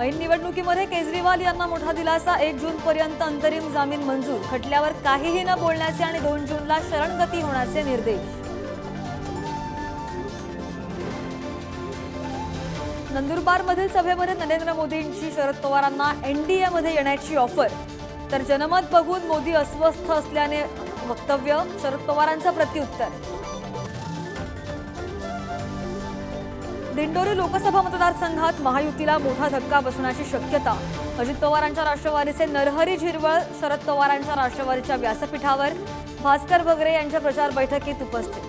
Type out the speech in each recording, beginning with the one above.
ऐन निवडणुकीमध्ये केजरीवाल यांना मोठा दिलासा. एक जून पर्यंत अंतरिम जामीन मंजूर. खटल्यावर काहीही न बोलण्याचे आणि दोन जूनला शरणगती होण्याचे निर्देश. नंदुरबारमधील सभेमध्ये नरेंद्र मोदींची शरद पवारांना एनडीएमध्ये येण्याची ऑफर. तर जनमत बघून मोदी अस्वस्थ असल्याने वक्तव्य. शरद पवारांचं प्रत्युत्तर. दिंडोरी लोकसभा मतदारसंघात महायुतीला मोठा धक्का बसण्याची शक्यता. अजित पवारांच्या राष्ट्रवादीचे नरहरी झिरवळ शरद पवारांच्या राष्ट्रवादीच्या व्यासपीठावर भास्कर बगरे यांच्या प्रचार बैठकीत उपस्थित.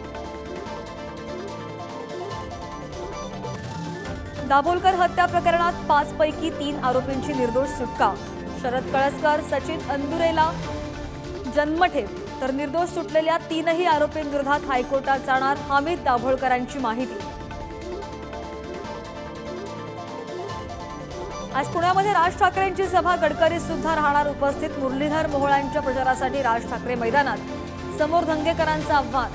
दाभोलकर हत्या प्रकरणात पाच पैकी तीन आरोपींची निर्दोष सुटका. शरद कळसकर सचिन अंदुरेला जन्मठेप तर निर्दोष सुटलेल्या तीनही आरोपींविरोधात हायकोर्टात जाणार हामिद दाभोळकरांची माहिती. आज पुण्यामध्ये राज ठाकरेंची सभा गडकरी सुद्धा राहणार उपस्थित. मुरलीधर मोहोळांच्या प्रचारासाठी राज ठाकरे मैदानात. समोर धंगेकरांचं आव्हान.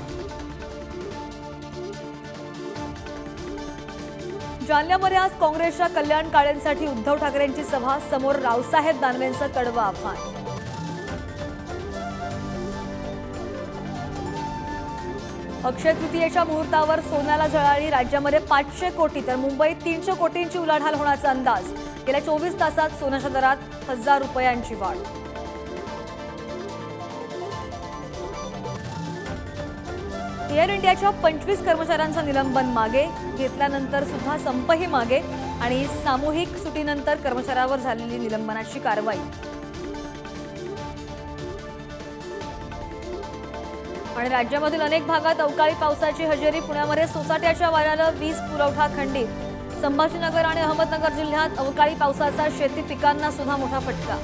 जालन्यामध्ये आज काँग्रेसच्या कल्याण काळेंसाठी उद्धव ठाकरेंची सभा. समोर रावसाहेब दानवेंचं कडवं आव्हान. अक्षय तृतीयेच्या मुहूर्तावर सोन्याला झळाळी राज्यामध्ये पाचशे कोटी तर मुंबईत तीनशे कोटींची उलाढाल होण्याचा अंदाज. गेल्या चोवीस तासात सोन्याच्या दरात हजार रुपयांची वाढ. एअर इंडियाच्या पंचवीस कर्मचाऱ्यांचं निलंबन मागे घेतल्यानंतर सुद्धा संपही मागे आणि सामूहिक सुटीनंतर कर्मचाऱ्यावर झालेली निलंबनाची कारवाई. आणि राज्यामधील अनेक भागात अवकाळी पावसाची हजेरी पुण्यामध्ये सोसाट्याच्या वाऱ्यानं वीज पुरवठा खंडित. संभाजीनगर आणि अहमदनगर जिल्ह्यात अवकाळी पावसाचा शेती पिकांना सुद्धा मोठा फटका.